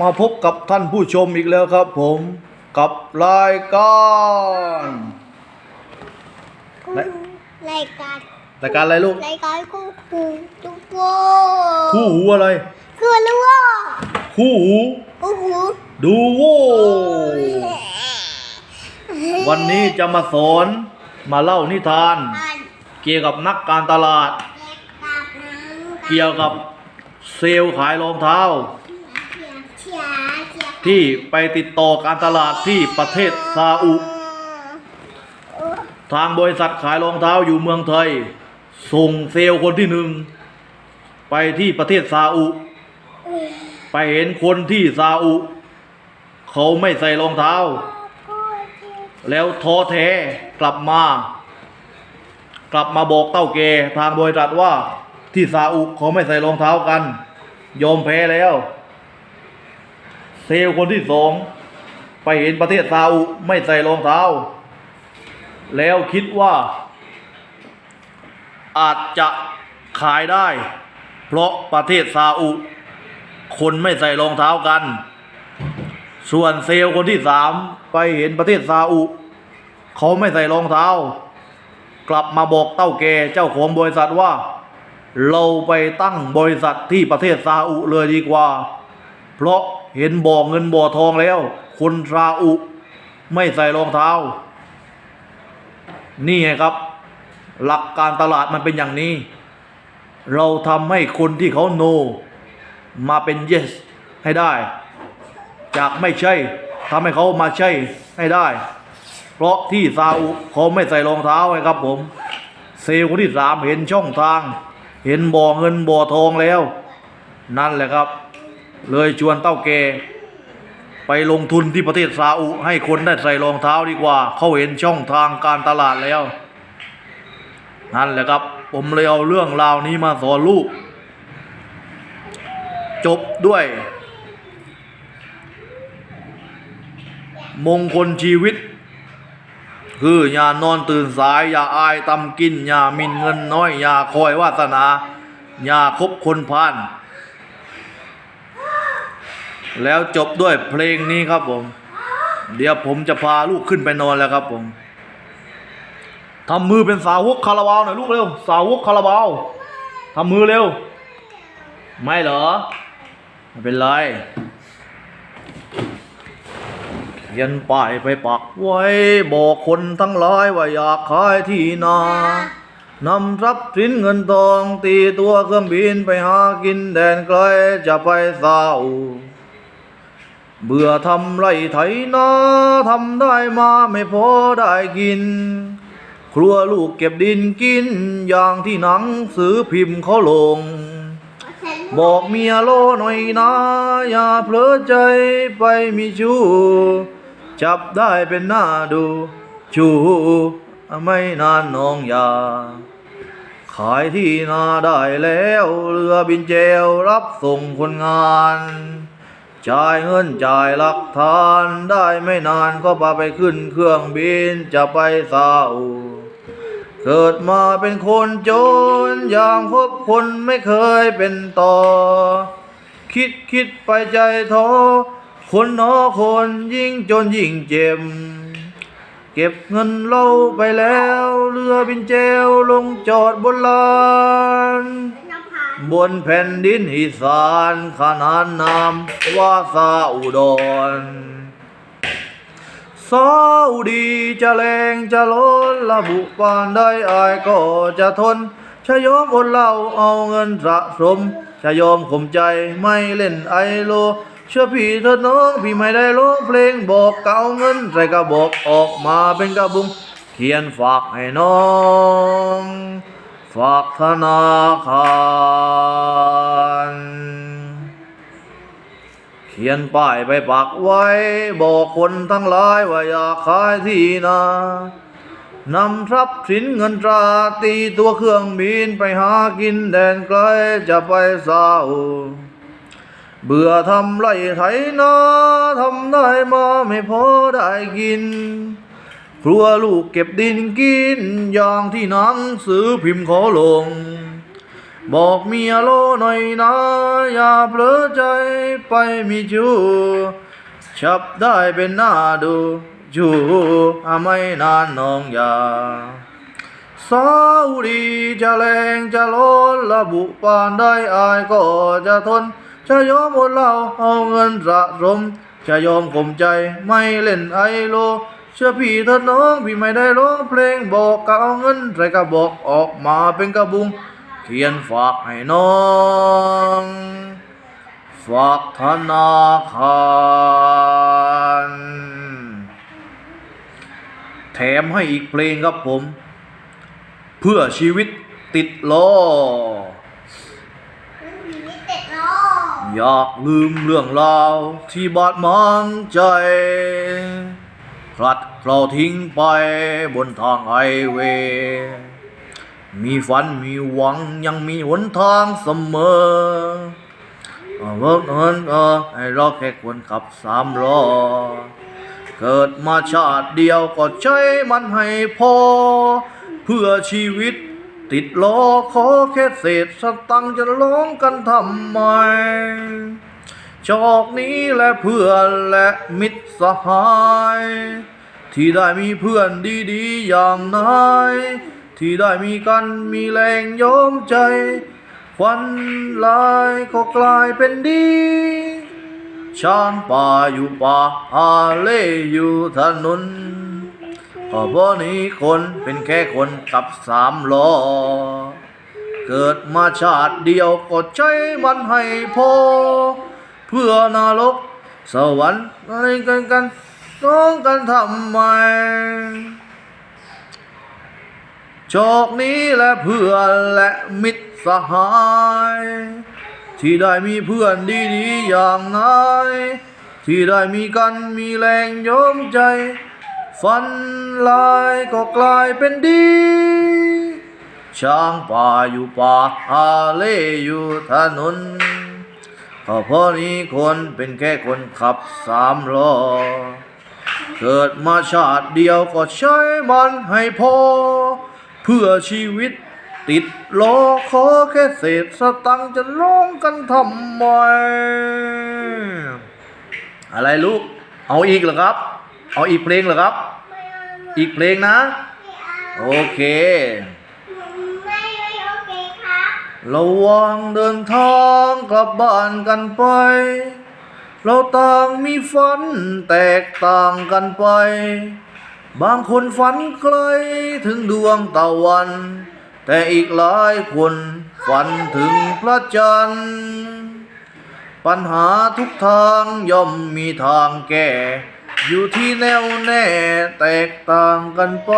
มาพบกับท่านผู้ชมอีกแล้วครับผมกับรายการรายการรายการอะไรลูกรายการคู่หูทุกโวคู่หูอะไรคือรู้ว่าคู่หูคู่หูดูโววันนี้จะมาสอนมาเล่านิทานอ่านเกี่ยวกับนักการตลาดแยกกับน้ำเกี่ยวกับเซลล์ขายรองเท้า เชียเชียเชีย ที่ไปติดต่อการตลาดที่ประเทศซาอุ ทางบริษัทขายรองเท้าอยู่เมืองไทย ส่งเซลล์คนที่หนึ่ง ไปที่ประเทศซาอุ ไปเห็นคนที่ซาอุ เขาไม่ใส่รองเท้า แล้วท้อแท้กลับมา กลับมาบอกเต้าเกทางบริษัทว่าที่ซาอุเขาไม่ใส่รองเท้ากัน ยอมแพ้แล้ว เซลคนที่สองไปเห็นประเทศซาอุไม่ใส่รองเท้า แล้วคิดว่า อาจจะขายได้ เพราะประเทศซาอุ คนไม่ใส่รองเท้ากัน ส่วนเซลคนที่สามไปเห็นประเทศซาอุ เขาไม่ใส่รองเท้า กลับมาบอกเต้าแกเจ้าของบริษัทว่า เราไปตั้งบริษัทที่ประเทศซาอุเลยดีกว่า เพราะ เห็นบ่อเงินบ่อทองแล้ว คนซาอุ ไม่ใส่รองเท้า นี่ไงครับ หลักการตลาดมันเป็นอย่างนี้ เราทำให้คนที่เขาโน มาเป็น yes ให้ได้ จากไม่ใช่ทำให้เขามาใช่ให้ได้ เพราะที่ซาอุเขาไม่ใส่รองเท้าไงครับผม เซลล์คนที่สามเห็นช่องทาง เห็นบ่อเงินบ่อทองแล้ว นั่นแหละครับ เลยชวนเต้าแกไปลงทุนที่ประเทศซาอุให้คนได้ใส่รองเท้าดีกว่า เขาเห็นช่องทางการตลาดแล้ว นั่นแหละครับ ผมเลยเอาเรื่องราวนี้มาสอนลูก จบด้วย มงคลชีวิต คืออย่านอนตื่นสาย อย่าอายตำกิน อย่ามินเงินน้อย อย่าคอยวาสนา อย่าคบคนพาล แล้วจบด้วยเพลงนี้ครับผม เดี๋ยวผมจะพาลูกขึ้นไปนอนแล้วครับผมทำมือเป็นสาวกคาราบาวหน่อยลูกเร็ว สาวกคาราบาวทำมือเร็ว ไม่เหรอไม่เป็นไรเขียนป้ายไปปักไว้ บอกคนทั้งหลายว่าอยากขายที่นานำทรัพย์สินเงินทองตีตัวเครื่องบินไปหากินแดนไกลจะไปซาอุ เบื่อทำไรไถนาทำได้มาไม่พอได้กิน ครัวลูกเก็บดินกิน อย่างที่หนังสือพิมพ์เขาลง บอกเมียโลหน่อยนะ อย่าเผลอใจไปมีชู้ จับได้เป็นหน้าดู ชู้ไม่นานน้องอยา ขายที่นาได้แล้ว เรือบินเจลรับส่งคนงาน จ่ายเงินจ่ายหลักฐานได้ไม่นานก็พาไปขึ้นเครื่องบินจะไปซาอุเกิดมาเป็นคนจนอย่างพบคนไม่เคยเป็นต่อ คิดคิดไปใจท้อคนหนอคนยิ่งจนยิ่งเจ็บ เก็บเงินเราไปแล้ว เรือบินเจลลงจอดบนลาน บนแผ่นดินอีสานขนานนามว่าซาอุดรซาอุดีจะแรงจะล้นระบุปานได้อายก็จะทนชะยอมอดเหล่าเอาเงินสะสมชะยอมข่มใจไม่เล่นไอโล เชื่อพี่เถิดน้องพี่ไม่ได้ร้องเพลงบอกเก่าเงินใส่กระบอกออกมาเป็นกระบุงเขียนฝากให้น้อง ฝากธนาคารเขียนป้ายไปปักไว้ บอกคนทั้งหลายว่าอยากขายที่นานำทรัพย์สินเงินตราตีตัวเครื่องบินไปหากินแดนไกลจะไปซาอุเบื่อทำไรไถนาทำได้มาไม่พอได้กิน ครัวลูกเก็บดินกินอย่างที่หนังสือพิมพ์ขอลง บอกเมียโลหน่อยนะอย่าเผลอใจไปมีชู้ชับได้เป็นหน้าดูชู้อาไม่นานน้องอย่าสาวดีจะแรงจะล้นระบุปานได้อายก็จะทน จะยอมอดเล่าเอาเงินสะสม จะยอมข่มใจไม่เล่นไอโล เชื่อพี่เถอะน้องพี่ไม่ได้ร้องเพลงบอกก็เอาเงินใส่กระบอกออกมาเป็นกระบุง เขียนฝากให้น้อง ฝากธนาคารแถมให้อีกเพลงครับผม เพื่อชีวิตติดล้อมีเต็ดล้ออยากลืมเรื่องราวที่บาดหมางใจ พลัดเราทิ้งไปบนทางไฮเวย์มีฝันมีหวังยังมีหนทางเสมอเออเวิร์กเอินเออให้เราแค่ควรขับสามล้อเกิดมาชาติเดียวก็ใช้มันให้พอ เพื่อชีวิตติดล้อขอแค่เศษสตังจะร้องกันทำไม จอกนี้และเพื่อนและมิตรสหาย ที่ได้มีเพื่อนดีๆอย่างนายที่ได้มีกันมีแรงโยมใจควันลายก็กลายเป็นดีช้างป่าอยู่ป่าฮาเล่อยู่ถนนก็เพราะนี้คนเป็นแค่คนขับสามล้อ เกิดมาชาติเดียวก็ใช้มันให้พอ พื่อนรกสวรรค์อะไรกันกันน้องกันทำไมโชคนี้และเพื่อนและมิตรสหาย ที่ได้มีเพื่อนดีๆอย่างนายที่ได้มีกันมีแรงโยมใจ ฝันลายก็กลายเป็นดี ช้างป่าอยู่ป่าฮาเล่อยู่ถนน ก็เพราะนี้คนเป็นแค่คนขับสามล้อ เกิดมาชาติเดียวก็ใช้มันให้พอ เพื่อชีวิตติดล้อขอแค่เศษสตังจะร้องกันทำไม อะไรลูก เอาอีกเหรอครับ เอาอีกเพลงเหรอครับ อีกเพลงนะ โอเค ไม่ไม่โอเคค รับระว่างเดินทางกลับบ้านกันไป เราต่างมีฝันแตกต่างกันไป บางคนฝันไกลถึงดวงตะวัน แต่อีกหลายคนฝันถึงพระจันทร์ ปัญหาทุกทางย่อมมีทางแก้ อยู่ที่แนวแน่แตกต่างกันไป